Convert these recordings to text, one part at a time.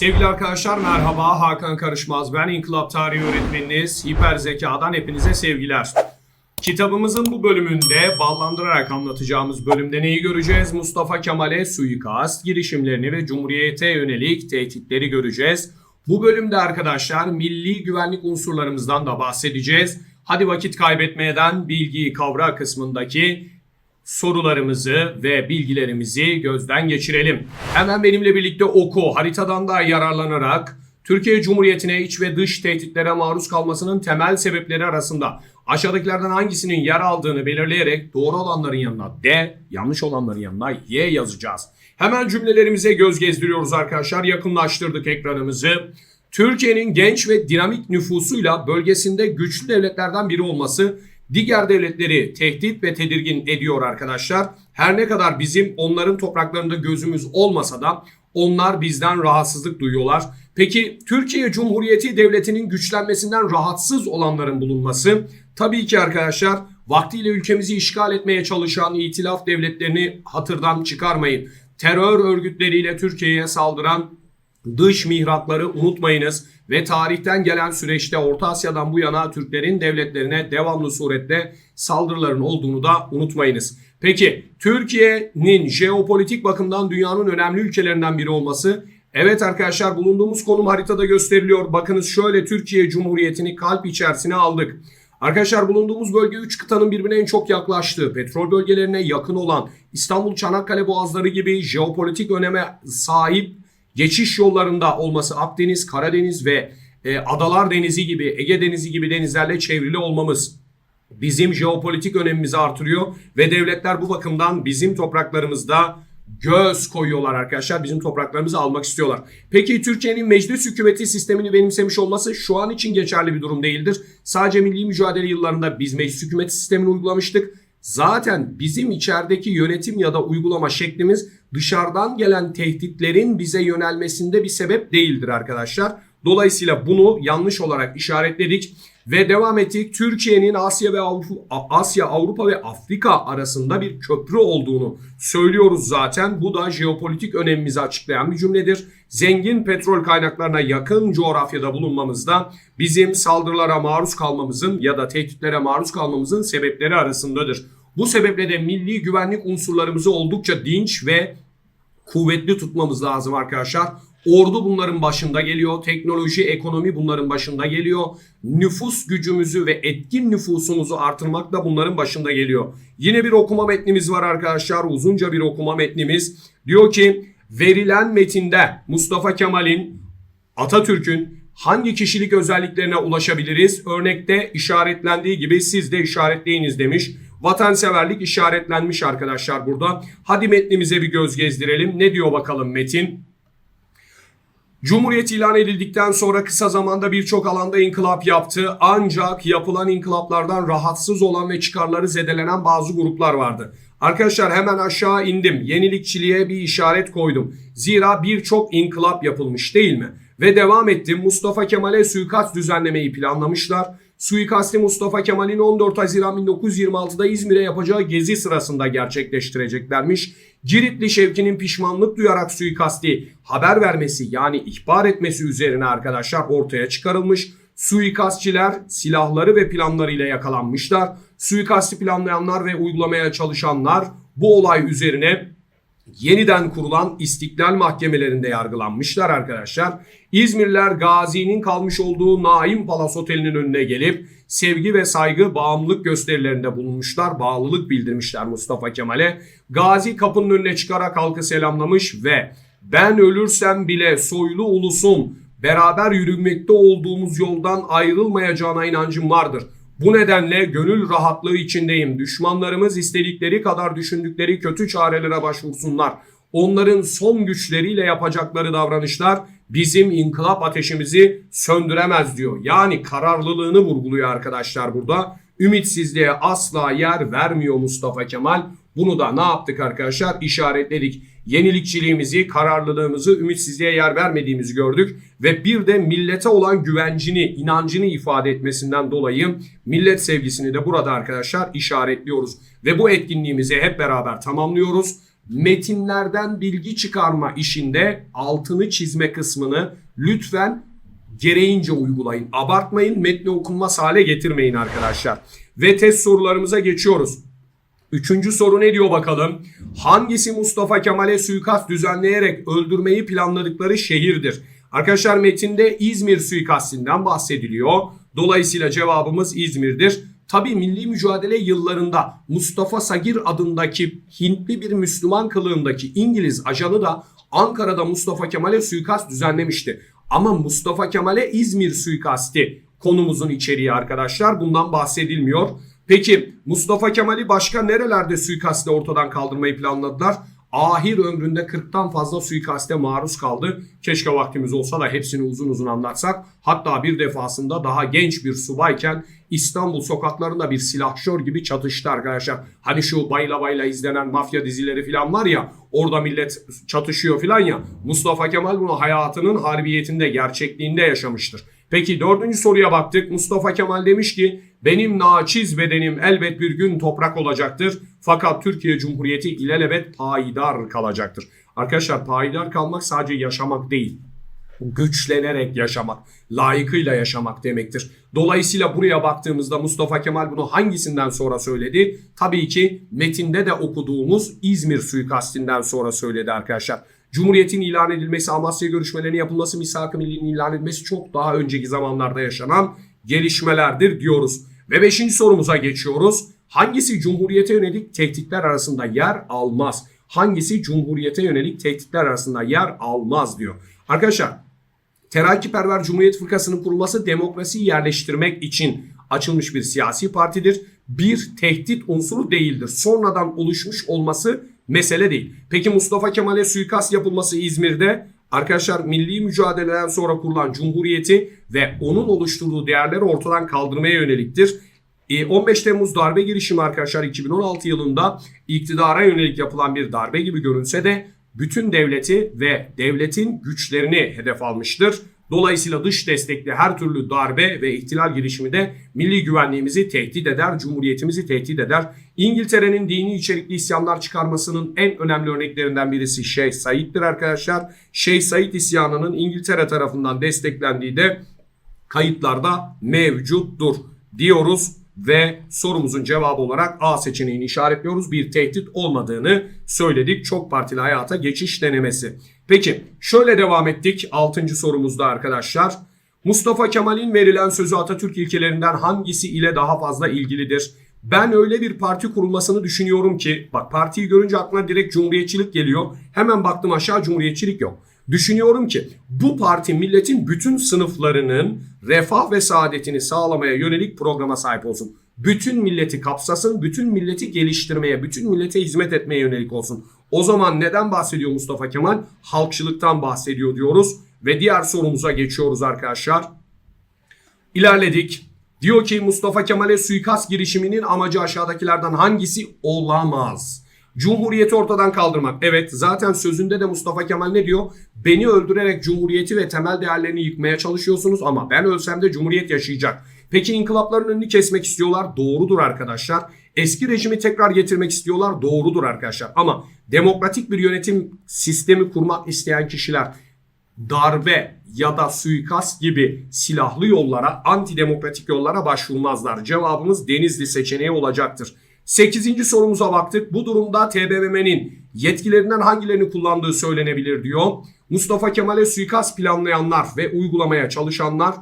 Sevgili arkadaşlar merhaba Hakan Karışmaz ben İnkılap Tarihi öğretmeniniz Hiper Zeka'dan hepinize sevgiler. Kitabımızın bu bölümünde ballandırarak anlatacağımız bölümde neyi göreceğiz? Mustafa Kemal'e suikast girişimlerini ve Cumhuriyete yönelik tehditleri göreceğiz. Bu bölümde arkadaşlar milli güvenlik unsurlarımızdan da bahsedeceğiz. Hadi vakit kaybetmeden bilgiyi kavra kısmındaki sorularımızı ve bilgilerimizi gözden geçirelim. Hemen benimle birlikte oku, haritadan da yararlanarak Türkiye Cumhuriyeti'ne iç ve dış tehditlere maruz kalmasının temel sebepleri arasında aşağıdakilerden hangisinin yer aldığını belirleyerek doğru olanların yanına D, yanlış olanların yanına Y yazacağız. Hemen cümlelerimize göz gezdiriyoruz arkadaşlar. Yakınlaştırdık ekranımızı. Türkiye'nin genç ve dinamik nüfusuyla bölgesinde güçlü devletlerden biri olması diğer devletleri tehdit ve tedirgin ediyor arkadaşlar. Her ne kadar bizim onların topraklarında gözümüz olmasa da onlar bizden rahatsızlık duyuyorlar. Peki Türkiye Cumhuriyeti Devleti'nin güçlenmesinden rahatsız olanların bulunması tabii ki arkadaşlar vaktiyle ülkemizi işgal etmeye çalışan itilaf devletlerini hatırdan çıkarmayın. Terör örgütleriyle Türkiye'ye saldıran dış mihrakları unutmayınız ve tarihten gelen süreçte Orta Asya'dan bu yana Türklerin devletlerine devamlı surette saldırıların olduğunu da unutmayınız. Peki Türkiye'nin jeopolitik bakımdan dünyanın önemli ülkelerinden biri olması Evet arkadaşlar bulunduğumuz konum haritada gösteriliyor. Bakınız şöyle Türkiye Cumhuriyeti'ni kalp içerisine aldık. Arkadaşlar bulunduğumuz bölge 3 kıtanın birbirine en çok yaklaştığı, petrol bölgelerine yakın olan İstanbul Çanakkale boğazları gibi jeopolitik öneme sahip geçiş yollarında olması Akdeniz, Karadeniz ve e, Adalar Denizi gibi, Ege Denizi gibi denizlerle çevrili olmamız bizim jeopolitik önemimizi artırıyor ve devletler bu bakımdan bizim topraklarımızda göz koyuyorlar arkadaşlar. Bizim topraklarımızı almak istiyorlar. Peki Türkiye'nin meclis hükümeti sistemini benimsemiş olması şu an için geçerli bir durum değildir. Sadece milli mücadele yıllarında biz meclis hükümeti sistemini uygulamıştık. Zaten bizim içerideki yönetim ya da uygulama şeklimiz dışarıdan gelen tehditlerin bize yönelmesinde bir sebep değildir arkadaşlar. Dolayısıyla bunu yanlış olarak işaretledik ve devam ettik. Türkiye'nin Asya ve Avrupa, Asya, Avrupa ve Afrika arasında bir köprü olduğunu söylüyoruz zaten. Bu da jeopolitik önemimizi açıklayan bir cümledir. Zengin petrol kaynaklarına yakın coğrafyada bulunmamızda bizim saldırılara maruz kalmamızın ya da tehditlere maruz kalmamızın sebepleri arasındadır. Bu sebeple de milli güvenlik unsurlarımızı oldukça dinç ve kuvvetli tutmamız lazım arkadaşlar. Ordu bunların başında geliyor. Teknoloji, ekonomi bunların başında geliyor. Nüfus gücümüzü ve etkin nüfusumuzu artırmak da bunların başında geliyor. Yine bir okuma metnimiz var arkadaşlar. Uzunca bir okuma metnimiz. Diyor ki verilen metinde Mustafa Kemal'in, Atatürk'ün hangi kişilik özelliklerine ulaşabiliriz? Örnekte işaretlendiği gibi siz de işaretleyiniz demiş. Vatanseverlik işaretlenmiş arkadaşlar burada. Hadi metnimize bir göz gezdirelim. Ne diyor bakalım metin? Cumhuriyet ilan edildikten sonra kısa zamanda birçok alanda inkılap yaptı. Ancak yapılan inkılaplardan rahatsız olan ve çıkarları zedelenen bazı gruplar vardı. Arkadaşlar hemen aşağı indim. Yenilikçiliğe bir işaret koydum. Zira birçok inkılap yapılmış değil mi? Ve devam ettim. Mustafa Kemal'e suikast düzenlemeyi planlamışlar. Suikasti Mustafa Kemal'in 14 Haziran 1926'da İzmir'e yapacağı gezi sırasında gerçekleştireceklermiş. Ciritli Şevki'nin pişmanlık duyarak suikasti haber vermesi yani ihbar etmesi üzerine arkadaşlar ortaya çıkarılmış. Suikastçiler silahları ve planlarıyla yakalanmışlar. Suikasti planlayanlar ve uygulamaya çalışanlar bu olay üzerine yeniden kurulan istiklal mahkemelerinde yargılanmışlar arkadaşlar. İzmirliler Gazi'nin kalmış olduğu Naim Palas Oteli'nin önüne gelip sevgi ve saygı bağımlılık gösterilerinde bulunmuşlar. Bağlılık bildirmişler Mustafa Kemal'e. Gazi kapının önüne çıkarak halkı selamlamış ve ben ölürsem bile soylu ulusum beraber yürümekte olduğumuz yoldan ayrılmayacağına inancım vardır. Bu nedenle gönül rahatlığı içindeyim. Düşmanlarımız istedikleri kadar düşündükleri kötü çarelere başvursunlar. Onların son güçleriyle yapacakları davranışlar bizim inkılap ateşimizi söndüremez diyor. Yani kararlılığını vurguluyor arkadaşlar burada. Ümitsizliğe asla yer vermiyor Mustafa Kemal. Bunu da ne yaptık arkadaşlar? İşaretledik. Yenilikçiliğimizi, kararlılığımızı, ümitsizliğe yer vermediğimizi gördük. Ve bir de millete olan güvencini, inancını ifade etmesinden dolayı millet sevgisini de burada arkadaşlar işaretliyoruz. Ve bu etkinliğimizi hep beraber tamamlıyoruz. metinlerden bilgi çıkarma işinde altını çizme kısmını lütfen gereğince uygulayın. Abartmayın, metni okunmaz hale getirmeyin arkadaşlar. Ve test sorularımıza geçiyoruz. Üçüncü soru ne diyor bakalım? Hangisi Mustafa Kemal'e suikast düzenleyerek öldürmeyi planladıkları şehirdir? Arkadaşlar metinde İzmir suikastinden bahsediliyor. Dolayısıyla cevabımız İzmir'dir. Tabi milli mücadele yıllarında Mustafa Sagir adındaki Hintli bir Müslüman kılığındaki İngiliz ajanı da Ankara'da Mustafa Kemal'e suikast düzenlemişti. Ama Mustafa Kemal'e İzmir suikasti konumuzun içeriği arkadaşlar. Bundan bahsedilmiyor. Peki Mustafa Kemal'i başka nerelerde suikastle ortadan kaldırmayı planladılar? Ahir ömründe 40'tan fazla suikaste maruz kaldı. Keşke vaktimiz olsa da hepsini uzun uzun anlatsak. Hatta bir defasında daha genç bir subayken İstanbul sokaklarında bir silahşör gibi çatıştı arkadaşlar. Hani şu bayla bayla izlenen mafya dizileri falan var ya orada millet çatışıyor falan ya. Mustafa Kemal bunu hayatının harbiyetinde gerçekliğinde yaşamıştır. Peki dördüncü soruya baktık. Mustafa Kemal demiş ki benim naçiz bedenim elbet bir gün toprak olacaktır. Fakat Türkiye Cumhuriyeti ilelebet payidar kalacaktır. Arkadaşlar payidar kalmak sadece yaşamak değil. Güçlenerek yaşamak, layıkıyla yaşamak demektir. Dolayısıyla buraya baktığımızda Mustafa Kemal bunu hangisinden sonra söyledi? Tabii ki metinde de okuduğumuz İzmir suikastinden sonra söyledi arkadaşlar. Cumhuriyetin ilan edilmesi, Amasya görüşmelerinin yapılması, misak-ı millinin ilan edilmesi çok daha önceki zamanlarda yaşanan gelişmelerdir diyoruz. Ve beşinci sorumuza geçiyoruz. Hangisi Cumhuriyete yönelik tehditler arasında yer almaz? Hangisi Cumhuriyete yönelik tehditler arasında yer almaz diyor. Arkadaşlar Terakkiperver Cumhuriyet Fırkası'nın kurulması demokrasiyi yerleştirmek için açılmış bir siyasi partidir. Bir tehdit unsuru değildir. Sonradan oluşmuş olması mesele değil. Peki Mustafa Kemal'e suikast yapılması İzmir'de arkadaşlar milli mücadeleden sonra kurulan cumhuriyeti ve onun oluşturduğu değerleri ortadan kaldırmaya yöneliktir. 15 Temmuz darbe girişimi arkadaşlar 2016 yılında iktidara yönelik yapılan bir darbe gibi görünse de bütün devleti ve devletin güçlerini hedef almıştır. Dolayısıyla dış destekli her türlü darbe ve ihtilal girişimi de milli güvenliğimizi tehdit eder, cumhuriyetimizi tehdit eder. İngiltere'nin dini içerikli isyanlar çıkarmasının en önemli örneklerinden birisi Şeyh Said'dir arkadaşlar. Şeyh Said isyanının İngiltere tarafından desteklendiği de kayıtlarda mevcuttur diyoruz ve sorumuzun cevabı olarak A seçeneğini işaretliyoruz. Bir tehdit olmadığını söyledik. Çok partili hayata geçiş denemesi. Peki şöyle devam ettik 6. sorumuzda arkadaşlar. Mustafa Kemal'in verilen sözü Atatürk ilkelerinden hangisi ile daha fazla ilgilidir? Ben öyle bir parti kurulmasını düşünüyorum ki bak partiyi görünce aklına direkt cumhuriyetçilik geliyor. Hemen baktım aşağı cumhuriyetçilik yok. Düşünüyorum ki bu parti milletin bütün sınıflarının refah ve saadetini sağlamaya yönelik programa sahip olsun. Bütün milleti kapsasın, bütün milleti geliştirmeye, bütün millete hizmet etmeye yönelik olsun. O zaman neden bahsediyor Mustafa Kemal? Halkçılıktan bahsediyor diyoruz. Ve diğer sorumuza geçiyoruz arkadaşlar. İlerledik. Diyor ki Mustafa Kemal'e suikast girişiminin amacı aşağıdakilerden hangisi olamaz? Cumhuriyeti ortadan kaldırmak. Evet zaten sözünde de Mustafa Kemal ne diyor? Beni öldürerek cumhuriyeti ve temel değerlerini yıkmaya çalışıyorsunuz ama ben ölsem de cumhuriyet yaşayacak. Peki inkılapların önünü kesmek istiyorlar. Doğrudur arkadaşlar. Eski rejimi tekrar getirmek istiyorlar. Doğrudur arkadaşlar. Ama demokratik bir yönetim sistemi kurmak isteyen kişiler darbe ya da suikast gibi silahlı yollara, antidemokratik yollara başvurmazlar. Cevabımız Denizli seçeneği olacaktır. 8. sorumuza baktık. Bu durumda TBMM'nin yetkilerinden hangilerini kullandığı söylenebilir diyor. Mustafa Kemal'e suikast planlayanlar ve uygulamaya çalışanlar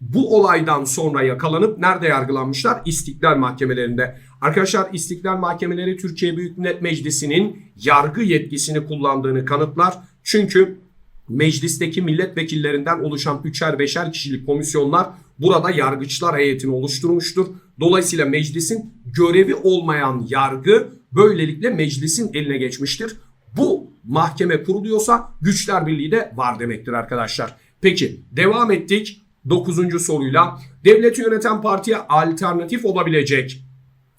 bu olaydan sonra yakalanıp nerede yargılanmışlar? İstiklal mahkemelerinde. Arkadaşlar istiklal mahkemeleri Türkiye Büyük Millet Meclisi'nin yargı yetkisini kullandığını kanıtlar. Çünkü meclisteki milletvekillerinden oluşan üçer beşer kişilik komisyonlar burada yargıçlar heyetini oluşturmuştur. Dolayısıyla meclisin görevi olmayan yargı böylelikle meclisin eline geçmiştir. Bu mahkeme kuruluyorsa güçler birliği de var demektir arkadaşlar. Peki devam ettik 9. soruyla. Devleti yöneten partiye alternatif olabilecek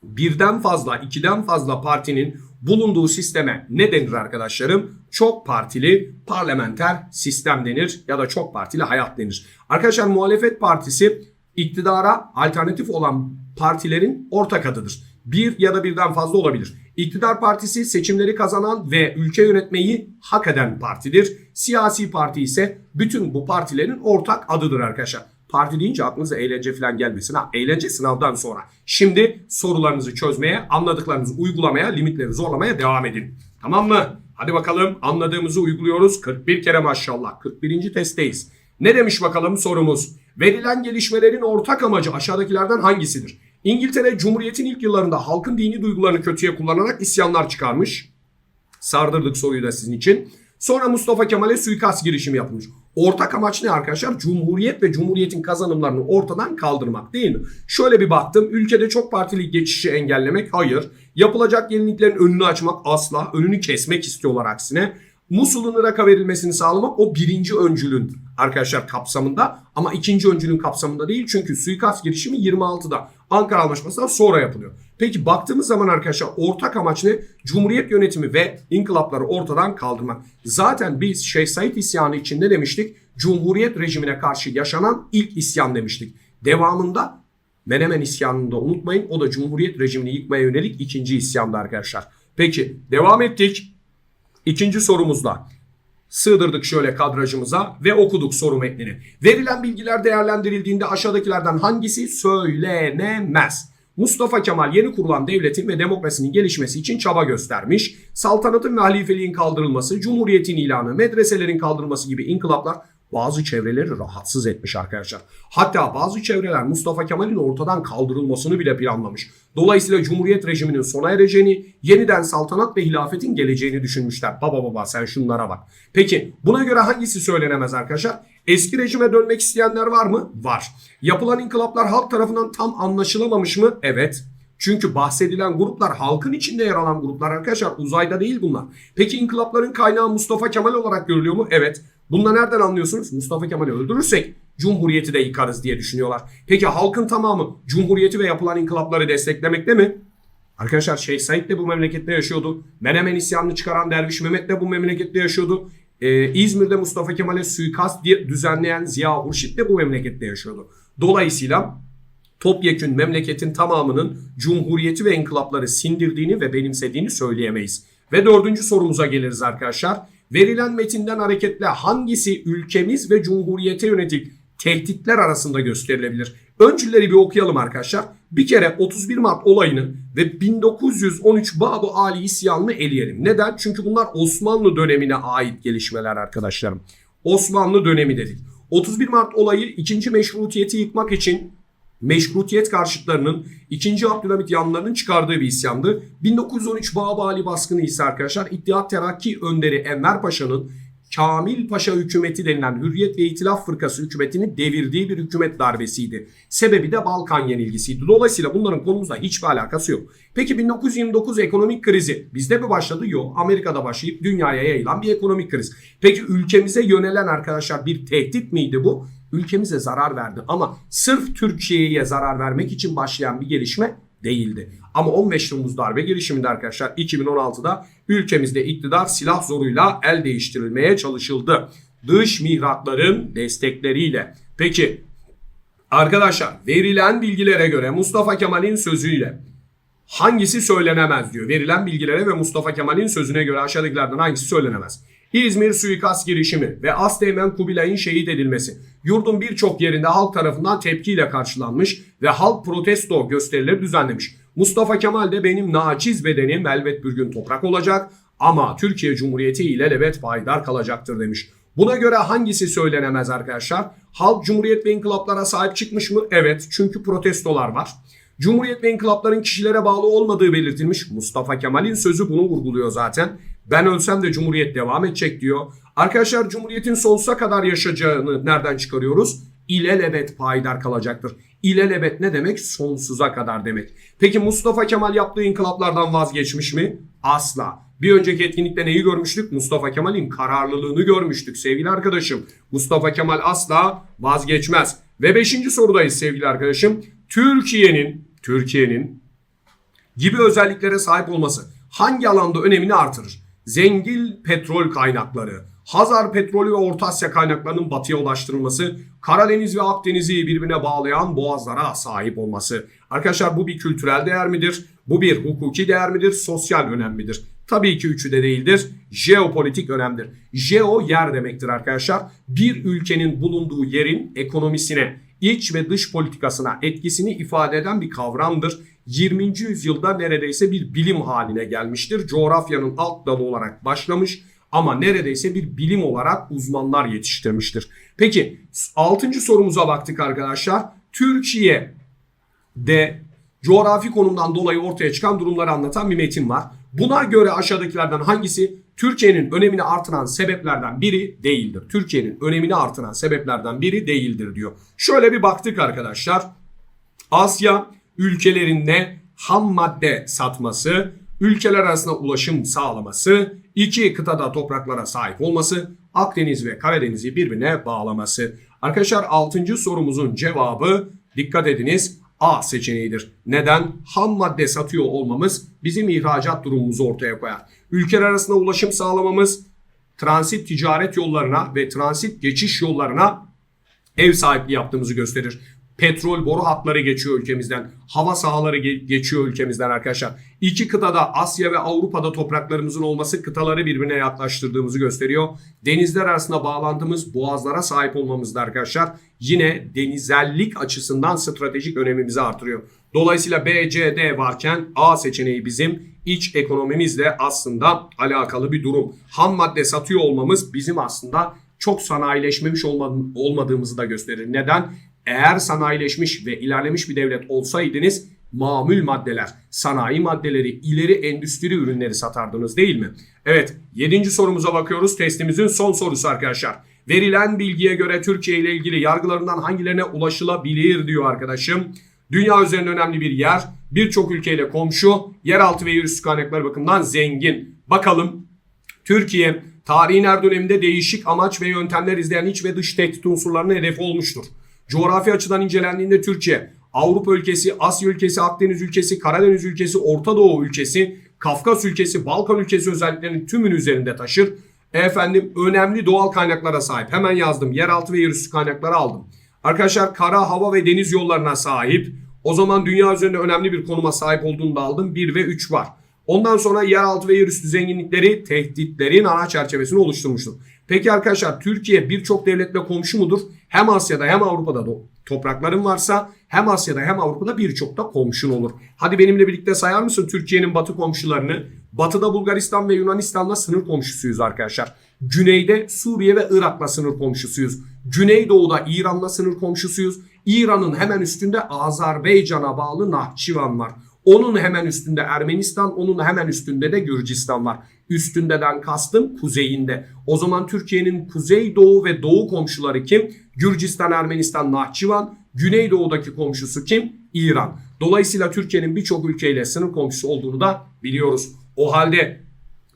birden fazla, ikiden fazla partinin bulunduğu sisteme ne denir arkadaşlarım? Çok partili parlamenter sistem denir ya da çok partili hayat denir. Arkadaşlar muhalefet partisi iktidara alternatif olan partilerin ortak adıdır. Bir ya da birden fazla olabilir. İktidar partisi seçimleri kazanan ve ülke yönetmeyi hak eden partidir. Siyasi parti ise bütün bu partilerin ortak adıdır arkadaşlar. Parti deyince aklınıza eğlence falan gelmesin. Ha, eğlence sınavdan sonra. Şimdi sorularınızı çözmeye, anladıklarınızı uygulamaya, limitleri zorlamaya devam edin. Tamam mı? Hadi bakalım anladığımızı uyguluyoruz. 41 kere maşallah. 41. testteyiz. Ne demiş bakalım sorumuz? Verilen gelişmelerin ortak amacı aşağıdakilerden hangisidir? İngiltere Cumhuriyet'in ilk yıllarında halkın dini duygularını kötüye kullanarak isyanlar çıkarmış. Sardırdık soruyu da sizin için. Sonra Mustafa Kemal'e suikast girişimi yapılmış. Ortak amaç ne arkadaşlar? Cumhuriyet ve Cumhuriyet'in kazanımlarını ortadan kaldırmak değil mi? Şöyle bir baktım. Ülkede çok partili geçişi engellemek hayır. Yapılacak yeniliklerin önünü açmak asla. Önünü kesmek istiyorlar aksine. Musul'un Irak'a verilmesini sağlamak o birinci öncülün arkadaşlar kapsamında ama ikinci öncülün kapsamında değil çünkü suikast girişimi 26'da Ankara Anlaşması'ndan sonra yapılıyor. Peki baktığımız zaman arkadaşlar ortak amaç ne? Cumhuriyet yönetimi ve inkılapları ortadan kaldırmak. Zaten biz Şeyh Said isyanı için ne demiştik? Cumhuriyet rejimine karşı yaşanan ilk isyan demiştik. Devamında Menemen isyanını da unutmayın. O da Cumhuriyet rejimini yıkmaya yönelik ikinci isyandı arkadaşlar. Peki devam ettik. İkinci sorumuzda sığdırdık şöyle kadrajımıza ve okuduk soru metnini. Verilen bilgiler değerlendirildiğinde aşağıdakilerden hangisi söylenemez? Mustafa Kemal yeni kurulan devletin ve demokrasinin gelişmesi için çaba göstermiş. Saltanatın ve halifeliğin kaldırılması, cumhuriyetin ilanı, medreselerin kaldırılması gibi inkılaplar bazı çevreleri rahatsız etmiş arkadaşlar. Hatta bazı çevreler Mustafa Kemal'in ortadan kaldırılmasını bile planlamış. Dolayısıyla Cumhuriyet rejiminin sona ereceğini, yeniden saltanat ve hilafetin geleceğini düşünmüşler. Baba baba sen şunlara bak. Peki buna göre hangisi söylenemez arkadaşlar? Eski rejime dönmek isteyenler var mı? Var. Yapılan inkılaplar halk tarafından tam anlaşılamamış mı? Evet. Çünkü bahsedilen gruplar halkın içinde yer alan gruplar arkadaşlar uzayda değil bunlar. Peki inkılapların kaynağı Mustafa Kemal olarak görülüyor mu? Evet. Bunu nereden anlıyorsunuz? Mustafa Kemal'i öldürürsek Cumhuriyeti de yıkarız diye düşünüyorlar. Peki halkın tamamı Cumhuriyeti ve yapılan inkılapları desteklemekte mi? Arkadaşlar Şeyh Said de bu memlekette yaşıyordu. Menemen isyanını çıkaran Derviş Mehmet de bu memlekette yaşıyordu. Ee, İzmir'de Mustafa Kemal'e suikast düzenleyen Ziya Hurşit de bu memlekette yaşıyordu. Dolayısıyla topyekün memleketin tamamının cumhuriyeti ve inkılapları sindirdiğini ve benimsediğini söyleyemeyiz. Ve dördüncü sorumuza geliriz arkadaşlar. Verilen metinden hareketle hangisi ülkemiz ve cumhuriyete yönelik tehditler arasında gösterilebilir? Öncülleri bir okuyalım arkadaşlar. Bir kere 31 Mart olayını ve 1913 Bab-ı Ali isyanını eleyelim. Neden? Çünkü bunlar Osmanlı dönemine ait gelişmeler arkadaşlarım. Osmanlı dönemi dedik. 31 Mart olayı ikinci meşrutiyeti yıkmak için meşrutiyet karşıtlarının 2. Abdülhamit yanlarının çıkardığı bir isyandı. 1913 Babali baskını ise arkadaşlar İttihat Terakki önderi Enver Paşa'nın Kamil Paşa hükümeti denilen Hürriyet ve İtilaf Fırkası hükümetini devirdiği bir hükümet darbesiydi. Sebebi de Balkan yenilgisiydi. Dolayısıyla bunların konumuzla hiçbir alakası yok. Peki 1929 ekonomik krizi bizde mi başladı? Yok. Amerika'da başlayıp dünyaya yayılan bir ekonomik kriz. Peki ülkemize yönelen arkadaşlar bir tehdit miydi bu? Ülkemize zarar verdi. Ama sırf Türkiye'ye zarar vermek için başlayan bir gelişme değildi. Ama 15 Temmuz darbe girişiminde arkadaşlar 2016'da ülkemizde iktidar silah zoruyla el değiştirilmeye çalışıldı. Dış mihrakların destekleriyle. Peki arkadaşlar verilen bilgilere göre Mustafa Kemal'in sözüyle hangisi söylenemez diyor. Verilen bilgilere ve Mustafa Kemal'in sözüne göre aşağıdakilerden hangisi söylenemez? İzmir suikast girişimi ve Asteğmen Kubilay'ın şehit edilmesi yurdun birçok yerinde halk tarafından tepkiyle karşılanmış ve halk protesto gösterileri düzenlemiş. Mustafa Kemal de benim naciz bedenim elbet bir gün toprak olacak ama Türkiye Cumhuriyeti ile lebet payidar kalacaktır demiş. Buna göre hangisi söylenemez arkadaşlar? Halk Cumhuriyet ve inkılaplara sahip çıkmış mı? Evet çünkü protestolar var. Cumhuriyet ve inkılapların kişilere bağlı olmadığı belirtilmiş. Mustafa Kemal'in sözü bunu vurguluyor zaten. Ben ölsem de Cumhuriyet devam edecek diyor. Arkadaşlar Cumhuriyet'in sonsuza kadar yaşayacağını nereden çıkarıyoruz? İlelebet payidar kalacaktır. İlelebet ne demek? Sonsuza kadar demek. Peki Mustafa Kemal yaptığı inkılaplardan vazgeçmiş mi? Asla. Bir önceki etkinlikte neyi görmüştük? Mustafa Kemal'in kararlılığını görmüştük sevgili arkadaşım. Mustafa Kemal asla vazgeçmez. Ve beşinci sorudayız sevgili arkadaşım. Türkiye'nin Türkiye'nin gibi özelliklere sahip olması hangi alanda önemini artırır? Zengin petrol kaynakları, Hazar petrolü ve Orta Asya kaynaklarının batıya ulaştırılması, Karadeniz ve Akdeniz'i birbirine bağlayan boğazlara sahip olması. Arkadaşlar bu bir kültürel değer midir? Bu bir hukuki değer midir, sosyal önem midir? Tabii ki üçü de değildir. Jeopolitik önemdir. Jeo yer demektir arkadaşlar. Bir ülkenin bulunduğu yerin ekonomisine, iç ve dış politikasına etkisini ifade eden bir kavramdır. 20. yüzyılda neredeyse bir bilim haline gelmiştir. Coğrafyanın alt dalı olarak başlamış ama neredeyse bir bilim olarak uzmanlar yetiştirmiştir. Peki 6. sorumuza baktık arkadaşlar. Türkiye de coğrafi konumdan dolayı ortaya çıkan durumları anlatan bir metin var. Buna göre aşağıdakilerden hangisi Türkiye'nin önemini artıran sebeplerden biri değildir. Türkiye'nin önemini artıran sebeplerden biri değildir diyor. Şöyle bir baktık arkadaşlar. Asya ülkelerinde ham madde satması, ülkeler arasında ulaşım sağlaması, iki kıtada topraklara sahip olması, Akdeniz ve Karadeniz'i birbirine bağlaması. Arkadaşlar 6. sorumuzun cevabı dikkat ediniz A seçeneğidir. Neden? Ham madde satıyor olmamız bizim ihracat durumumuzu ortaya koyar. Ülkeler arasında ulaşım sağlamamız transit ticaret yollarına ve transit geçiş yollarına ev sahipliği yaptığımızı gösterir. Petrol boru hatları geçiyor ülkemizden. Hava sahaları ge- geçiyor ülkemizden arkadaşlar. İki kıtada Asya ve Avrupa'da topraklarımızın olması kıtaları birbirine yaklaştırdığımızı gösteriyor. Denizler arasında bağlandığımız boğazlara sahip olmamız da arkadaşlar yine denizellik açısından stratejik önemimizi artırıyor. Dolayısıyla B, C, D varken A seçeneği bizim iç ekonomimizle aslında alakalı bir durum. Ham madde satıyor olmamız bizim aslında çok sanayileşmemiş olma- olmadığımızı da gösterir. Neden? Eğer sanayileşmiş ve ilerlemiş bir devlet olsaydınız mamül maddeler, sanayi maddeleri, ileri endüstri ürünleri satardınız değil mi? Evet, 7. sorumuza bakıyoruz. Testimizin son sorusu arkadaşlar. Verilen bilgiye göre Türkiye ile ilgili yargılarından hangilerine ulaşılabilir diyor arkadaşım. Dünya üzerinde önemli bir yer, birçok ülkeyle komşu, yeraltı ve yerüstü kaynakları bakımından zengin. Bakalım Türkiye tarihin her döneminde değişik amaç ve yöntemler izleyen iç ve dış tehdit unsurlarının hedefi olmuştur. Coğrafi açıdan incelendiğinde Türkiye, Avrupa ülkesi, Asya ülkesi, Akdeniz ülkesi, Karadeniz ülkesi, Orta Doğu ülkesi, Kafkas ülkesi, Balkan ülkesi özelliklerinin tümünü üzerinde taşır. Efendim önemli doğal kaynaklara sahip. Hemen yazdım. Yeraltı ve yerüstü kaynakları aldım. Arkadaşlar kara, hava ve deniz yollarına sahip. O zaman dünya üzerinde önemli bir konuma sahip olduğunu da aldım. 1 ve 3 var. Ondan sonra yeraltı ve yerüstü zenginlikleri tehditlerin ana çerçevesini oluşturmuştur. Peki arkadaşlar Türkiye birçok devletle komşu mudur? Hem Asya'da hem Avrupa'da do- toprakların varsa hem Asya'da hem Avrupa'da birçok da komşun olur. Hadi benimle birlikte sayar mısın Türkiye'nin batı komşularını? Batıda Bulgaristan ve Yunanistan'la sınır komşusuyuz arkadaşlar. Güneyde Suriye ve Irak'la sınır komşusuyuz. Güneydoğu'da İran'la sınır komşusuyuz. İran'ın hemen üstünde Azerbaycan'a bağlı Nahçıvan var. Onun hemen üstünde Ermenistan, onun hemen üstünde de Gürcistan var. Üstündeden kastım kuzeyinde. O zaman Türkiye'nin kuzeydoğu ve doğu komşuları kim? Gürcistan, Ermenistan, Nahçıvan. Güneydoğudaki komşusu kim? İran. Dolayısıyla Türkiye'nin birçok ülkeyle sınır komşusu olduğunu da biliyoruz. O halde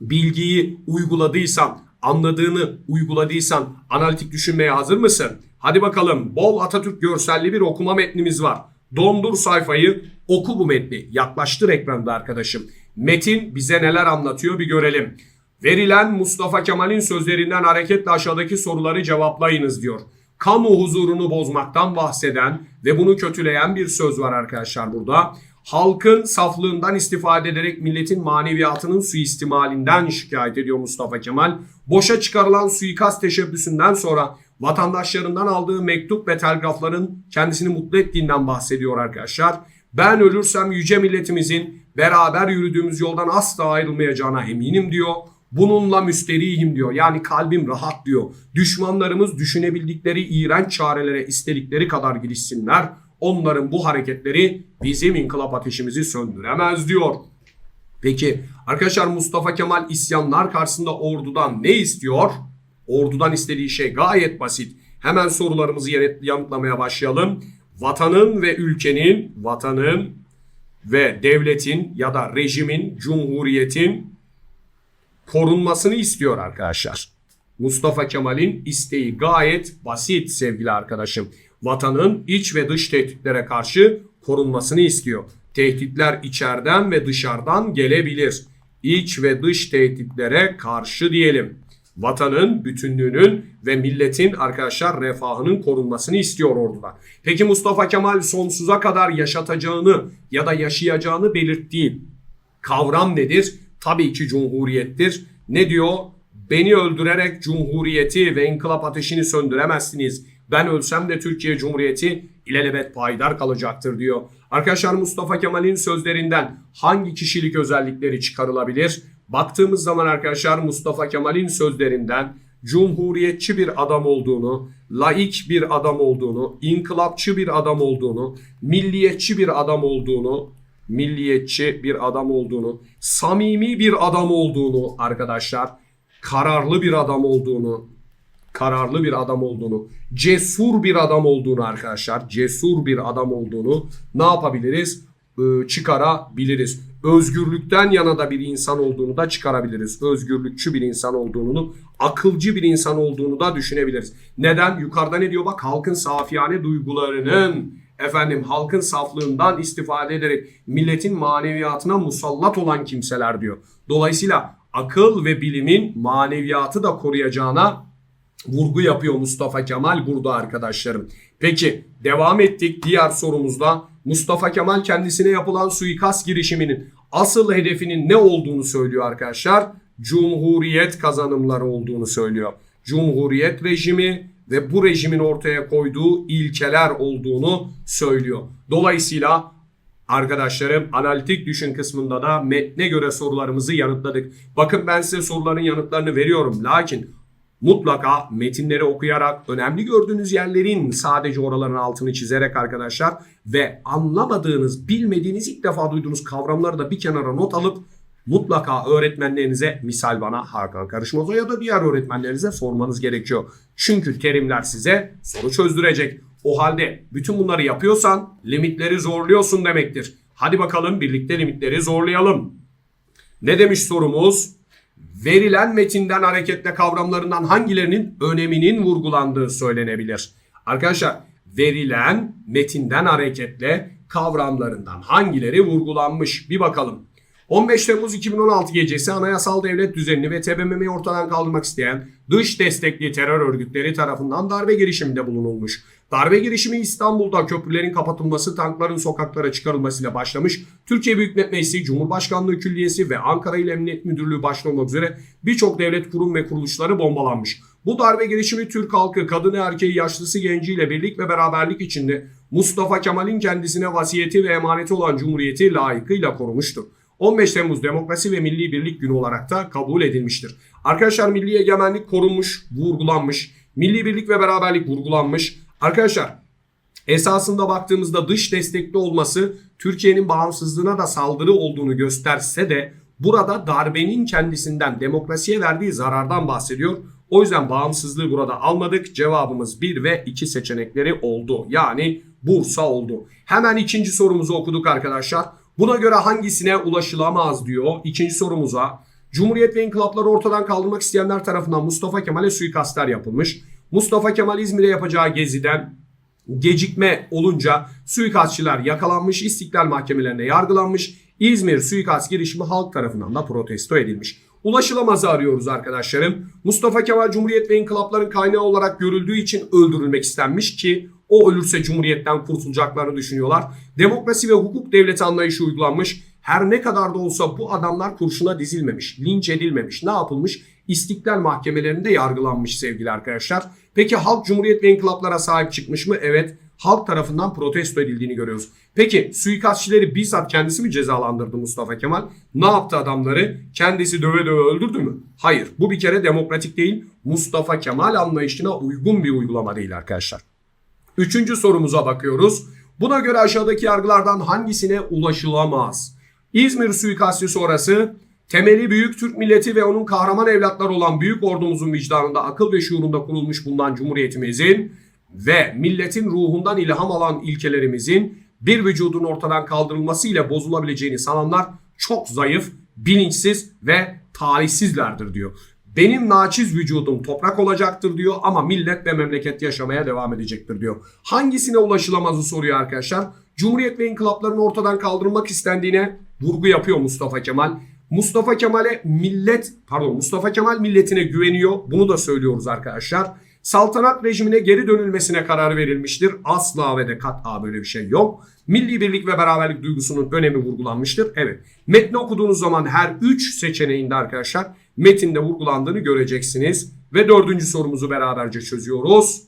bilgiyi uyguladıysan, anladığını uyguladıysan analitik düşünmeye hazır mısın? Hadi bakalım bol Atatürk görselli bir okuma metnimiz var. Dondur sayfayı, oku bu metni. Yaklaştır ekranda arkadaşım. Metin bize neler anlatıyor bir görelim. Verilen Mustafa Kemal'in sözlerinden hareketle aşağıdaki soruları cevaplayınız diyor. Kamu huzurunu bozmaktan bahseden ve bunu kötüleyen bir söz var arkadaşlar burada. Halkın saflığından istifade ederek milletin maneviyatının suistimalinden şikayet ediyor Mustafa Kemal. Boşa çıkarılan suikast teşebbüsünden sonra vatandaşlarından aldığı mektup ve telgrafların kendisini mutlu ettiğinden bahsediyor arkadaşlar. Ben ölürsem yüce milletimizin beraber yürüdüğümüz yoldan asla ayrılmayacağına eminim diyor. Bununla müsterihim diyor. Yani kalbim rahat diyor. Düşmanlarımız düşünebildikleri iğrenç çarelere istedikleri kadar girişsinler. Onların bu hareketleri bizim inkılap ateşimizi söndüremez diyor. Peki arkadaşlar Mustafa Kemal isyanlar karşısında ordudan ne istiyor? Ordudan istediği şey gayet basit. Hemen sorularımızı yanıtlamaya başlayalım. Vatanın ve ülkenin, vatanın ve devletin ya da rejimin, cumhuriyetin korunmasını istiyor arkadaşlar. Mustafa Kemal'in isteği gayet basit sevgili arkadaşım. Vatanın iç ve dış tehditlere karşı korunmasını istiyor. Tehditler içeriden ve dışarıdan gelebilir. İç ve dış tehditlere karşı diyelim. Vatanın bütünlüğünün ve milletin arkadaşlar refahının korunmasını istiyor orduda. Peki Mustafa Kemal sonsuza kadar yaşatacağını ya da yaşayacağını belirttiği kavram nedir? Tabii ki cumhuriyettir. Ne diyor? Beni öldürerek cumhuriyeti ve inkılap ateşini söndüremezsiniz. Ben ölsem de Türkiye Cumhuriyeti ilelebet payidar kalacaktır diyor. Arkadaşlar Mustafa Kemal'in sözlerinden hangi kişilik özellikleri çıkarılabilir? Baktığımız zaman arkadaşlar Mustafa Kemal'in sözlerinden cumhuriyetçi bir adam olduğunu, laik bir adam olduğunu, inkılapçı bir adam olduğunu, milliyetçi bir adam olduğunu, milliyetçi bir adam olduğunu, samimi bir adam olduğunu arkadaşlar, kararlı bir adam olduğunu, kararlı bir adam olduğunu, cesur bir adam olduğunu arkadaşlar, cesur bir adam olduğunu ne yapabiliriz? Ee, çıkarabiliriz. Özgürlükten yana da bir insan olduğunu da çıkarabiliriz. Özgürlükçü bir insan olduğunu, akılcı bir insan olduğunu da düşünebiliriz. Neden? Yukarıda ne diyor? Bak halkın safiyane duygularının efendim halkın saflığından istifade ederek milletin maneviyatına musallat olan kimseler diyor. Dolayısıyla akıl ve bilimin maneviyatı da koruyacağına vurgu yapıyor Mustafa Kemal burada arkadaşlarım. Peki devam ettik diğer sorumuzda. Mustafa Kemal kendisine yapılan suikast girişiminin asıl hedefinin ne olduğunu söylüyor arkadaşlar. Cumhuriyet kazanımları olduğunu söylüyor. Cumhuriyet rejimi ve bu rejimin ortaya koyduğu ilkeler olduğunu söylüyor. Dolayısıyla Arkadaşlarım analitik düşün kısmında da metne göre sorularımızı yanıtladık. Bakın ben size soruların yanıtlarını veriyorum. Lakin mutlaka metinleri okuyarak önemli gördüğünüz yerlerin sadece oraların altını çizerek arkadaşlar ve anlamadığınız, bilmediğiniz ilk defa duyduğunuz kavramları da bir kenara not alıp mutlaka öğretmenlerinize misal bana Hakan Karışmaz'a ya da diğer öğretmenlerinize sormanız gerekiyor. Çünkü terimler size soru çözdürecek. O halde bütün bunları yapıyorsan limitleri zorluyorsun demektir. Hadi bakalım birlikte limitleri zorlayalım. Ne demiş sorumuz? Verilen metinden hareketle kavramlarından hangilerinin öneminin vurgulandığı söylenebilir. Arkadaşlar verilen metinden hareketle kavramlarından hangileri vurgulanmış bir bakalım. 15 Temmuz 2016 gecesi anayasal devlet düzenini ve TBMM'yi ortadan kaldırmak isteyen dış destekli terör örgütleri tarafından darbe girişiminde bulunulmuş. Darbe girişimi İstanbul'da köprülerin kapatılması, tankların sokaklara çıkarılmasıyla başlamış. Türkiye Büyük Millet Meclisi, Cumhurbaşkanlığı Külliyesi ve Ankara İl Emniyet Müdürlüğü başta olmak üzere birçok devlet kurum ve kuruluşları bombalanmış. Bu darbe girişimi Türk halkı, kadını, erkeği, yaşlısı, genciyle birlik ve beraberlik içinde Mustafa Kemal'in kendisine vasiyeti ve emaneti olan Cumhuriyeti layıkıyla korumuştur. 15 Temmuz Demokrasi ve Milli Birlik Günü olarak da kabul edilmiştir. Arkadaşlar milli egemenlik korunmuş, vurgulanmış. Milli birlik ve beraberlik vurgulanmış. Arkadaşlar esasında baktığımızda dış destekli olması Türkiye'nin bağımsızlığına da saldırı olduğunu gösterse de burada darbenin kendisinden demokrasiye verdiği zarardan bahsediyor. O yüzden bağımsızlığı burada almadık. Cevabımız 1 ve 2 seçenekleri oldu. Yani Bursa oldu. Hemen ikinci sorumuzu okuduk arkadaşlar. Buna göre hangisine ulaşılamaz diyor. İkinci sorumuza. Cumhuriyet ve inkılapları ortadan kaldırmak isteyenler tarafından Mustafa Kemal'e suikastler yapılmış. Mustafa Kemal İzmir'e yapacağı geziden gecikme olunca suikastçılar yakalanmış, istiklal mahkemelerine yargılanmış. İzmir suikast girişimi halk tarafından da protesto edilmiş. Ulaşılamazı arıyoruz arkadaşlarım. Mustafa Kemal Cumhuriyet ve inkılapların kaynağı olarak görüldüğü için öldürülmek istenmiş ki o ölürse Cumhuriyet'ten kurtulacaklarını düşünüyorlar. Demokrasi ve hukuk devleti anlayışı uygulanmış. Her ne kadar da olsa bu adamlar kurşuna dizilmemiş, linç edilmemiş. Ne yapılmış? İstiklal mahkemelerinde yargılanmış sevgili arkadaşlar. Peki halk Cumhuriyet ve inkılaplara sahip çıkmış mı? Evet. Halk tarafından protesto edildiğini görüyoruz. Peki suikastçileri bizzat kendisi mi cezalandırdı Mustafa Kemal? Ne yaptı adamları? Kendisi döve döve öldürdü mü? Hayır. Bu bir kere demokratik değil. Mustafa Kemal anlayışına uygun bir uygulama değil arkadaşlar. Üçüncü sorumuza bakıyoruz. Buna göre aşağıdaki yargılardan hangisine ulaşılamaz? İzmir suikasti sonrası temeli büyük Türk milleti ve onun kahraman evlatları olan büyük ordumuzun vicdanında akıl ve şuurunda kurulmuş bulunan cumhuriyetimizin ve milletin ruhundan ilham alan ilkelerimizin bir vücudun ortadan kaldırılması ile bozulabileceğini sananlar çok zayıf, bilinçsiz ve talihsizlerdir diyor. Benim naçiz vücudum toprak olacaktır diyor ama millet ve memleket yaşamaya devam edecektir diyor. Hangisine ulaşılamazı soruyor arkadaşlar. Cumhuriyet ve inkılapların ortadan kaldırılmak istendiğine vurgu yapıyor Mustafa Kemal. Mustafa Kemal'e millet pardon Mustafa Kemal milletine güveniyor. Bunu da söylüyoruz arkadaşlar. Saltanat rejimine geri dönülmesine karar verilmiştir. Asla ve de kat'a böyle bir şey yok. Milli birlik ve beraberlik duygusunun önemi vurgulanmıştır. Evet. Metni okuduğunuz zaman her 3 seçeneğinde arkadaşlar metinde vurgulandığını göreceksiniz. Ve dördüncü sorumuzu beraberce çözüyoruz.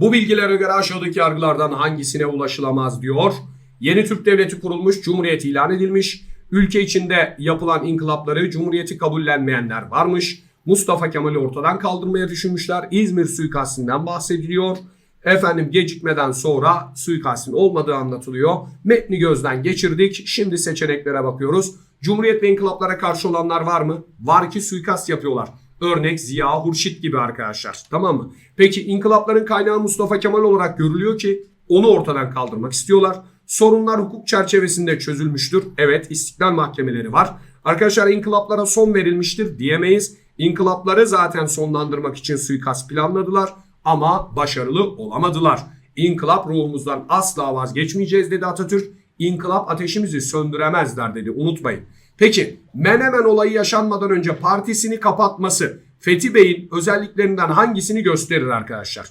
Bu bilgilere göre aşağıdaki yargılardan hangisine ulaşılamaz diyor. Yeni Türk Devleti kurulmuş, Cumhuriyet ilan edilmiş. Ülke içinde yapılan inkılapları, Cumhuriyeti kabullenmeyenler varmış. Mustafa Kemal'i ortadan kaldırmaya düşünmüşler. İzmir suikastinden bahsediliyor. Efendim gecikmeden sonra suikastin olmadığı anlatılıyor. Metni gözden geçirdik. Şimdi seçeneklere bakıyoruz. Cumhuriyet ve inkılaplara karşı olanlar var mı? Var ki suikast yapıyorlar. Örnek Ziya Hurşit gibi arkadaşlar. Tamam mı? Peki inkılapların kaynağı Mustafa Kemal olarak görülüyor ki onu ortadan kaldırmak istiyorlar. Sorunlar hukuk çerçevesinde çözülmüştür. Evet istiklal mahkemeleri var. Arkadaşlar inkılaplara son verilmiştir diyemeyiz. İnkılapları zaten sonlandırmak için suikast planladılar ama başarılı olamadılar. İnkılap ruhumuzdan asla vazgeçmeyeceğiz dedi Atatürk. İnkılap ateşimizi söndüremezler dedi unutmayın. Peki Menemen olayı yaşanmadan önce partisini kapatması Fethi Bey'in özelliklerinden hangisini gösterir arkadaşlar?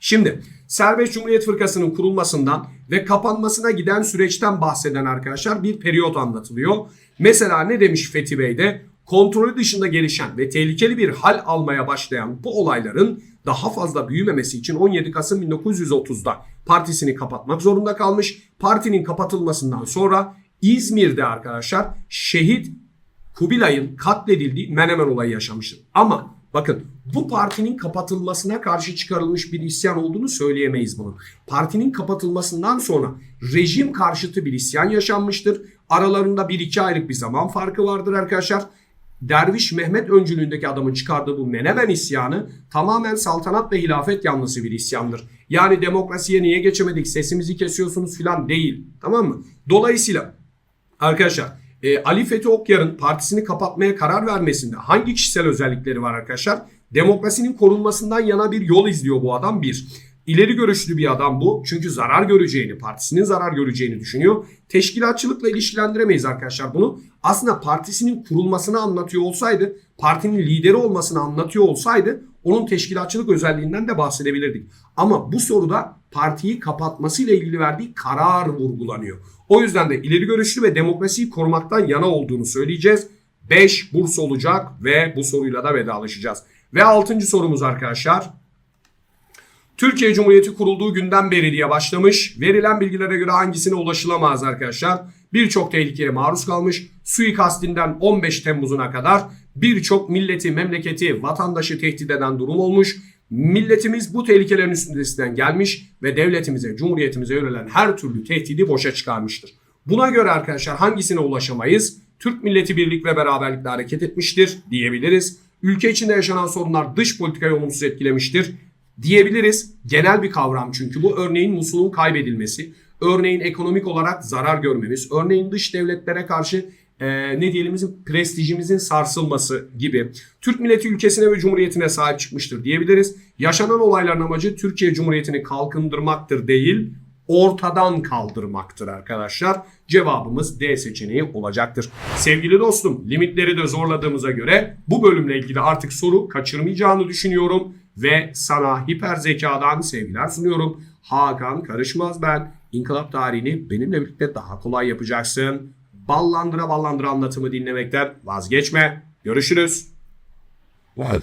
Şimdi Serbest Cumhuriyet Fırkası'nın kurulmasından ve kapanmasına giden süreçten bahseden arkadaşlar bir periyot anlatılıyor. Mesela ne demiş Fethi Bey de? Kontrolü dışında gelişen ve tehlikeli bir hal almaya başlayan bu olayların daha fazla büyümemesi için 17 Kasım 1930'da partisini kapatmak zorunda kalmış. Partinin kapatılmasından sonra İzmir'de arkadaşlar şehit Kubilay'ın katledildiği Menemen olayı yaşamıştır. Ama bakın bu partinin kapatılmasına karşı çıkarılmış bir isyan olduğunu söyleyemeyiz bunun. Partinin kapatılmasından sonra rejim karşıtı bir isyan yaşanmıştır. Aralarında bir iki aylık bir zaman farkı vardır arkadaşlar. Derviş Mehmet öncülüğündeki adamın çıkardığı bu Menemen isyanı tamamen saltanat ve hilafet yanlısı bir isyandır. Yani demokrasiye niye geçemedik sesimizi kesiyorsunuz filan değil tamam mı? Dolayısıyla arkadaşlar e, Ali Fethi Okyar'ın partisini kapatmaya karar vermesinde hangi kişisel özellikleri var arkadaşlar? Demokrasinin korunmasından yana bir yol izliyor bu adam bir. İleri görüşlü bir adam bu. Çünkü zarar göreceğini, partisinin zarar göreceğini düşünüyor. Teşkilatçılıkla ilişkilendiremeyiz arkadaşlar bunu. Aslında partisinin kurulmasını anlatıyor olsaydı, partinin lideri olmasını anlatıyor olsaydı onun teşkilatçılık özelliğinden de bahsedebilirdik. Ama bu soruda partiyi kapatmasıyla ilgili verdiği karar vurgulanıyor. O yüzden de ileri görüşlü ve demokrasiyi korumaktan yana olduğunu söyleyeceğiz. 5 burs olacak ve bu soruyla da vedalaşacağız. Ve 6. sorumuz arkadaşlar. Türkiye Cumhuriyeti kurulduğu günden beri diye başlamış. Verilen bilgilere göre hangisine ulaşılamaz arkadaşlar? Birçok tehlikeye maruz kalmış. Suikastinden 15 Temmuz'una kadar birçok milleti, memleketi, vatandaşı tehdit eden durum olmuş. Milletimiz bu tehlikelerin üstesinden gelmiş ve devletimize, cumhuriyetimize yönelen her türlü tehdidi boşa çıkarmıştır. Buna göre arkadaşlar hangisine ulaşamayız? Türk milleti birlik ve beraberlikle hareket etmiştir diyebiliriz. Ülke içinde yaşanan sorunlar dış politikayı olumsuz etkilemiştir diyebiliriz. Genel bir kavram çünkü bu. Örneğin Musul'un kaybedilmesi, örneğin ekonomik olarak zarar görmemiz, örneğin dış devletlere karşı e, ne diyelim prestijimizin sarsılması gibi Türk milleti ülkesine ve cumhuriyetine sahip çıkmıştır diyebiliriz. Yaşanan olayların amacı Türkiye Cumhuriyeti'ni kalkındırmaktır değil, ortadan kaldırmaktır arkadaşlar. Cevabımız D seçeneği olacaktır. Sevgili dostum, limitleri de zorladığımıza göre bu bölümle ilgili artık soru kaçırmayacağını düşünüyorum ve sana hiper zekadan sevgiler sunuyorum. Hakan Karışmaz ben. İnkılap tarihini benimle birlikte daha kolay yapacaksın. Ballandıra ballandıra anlatımı dinlemekten vazgeçme. Görüşürüz. Var.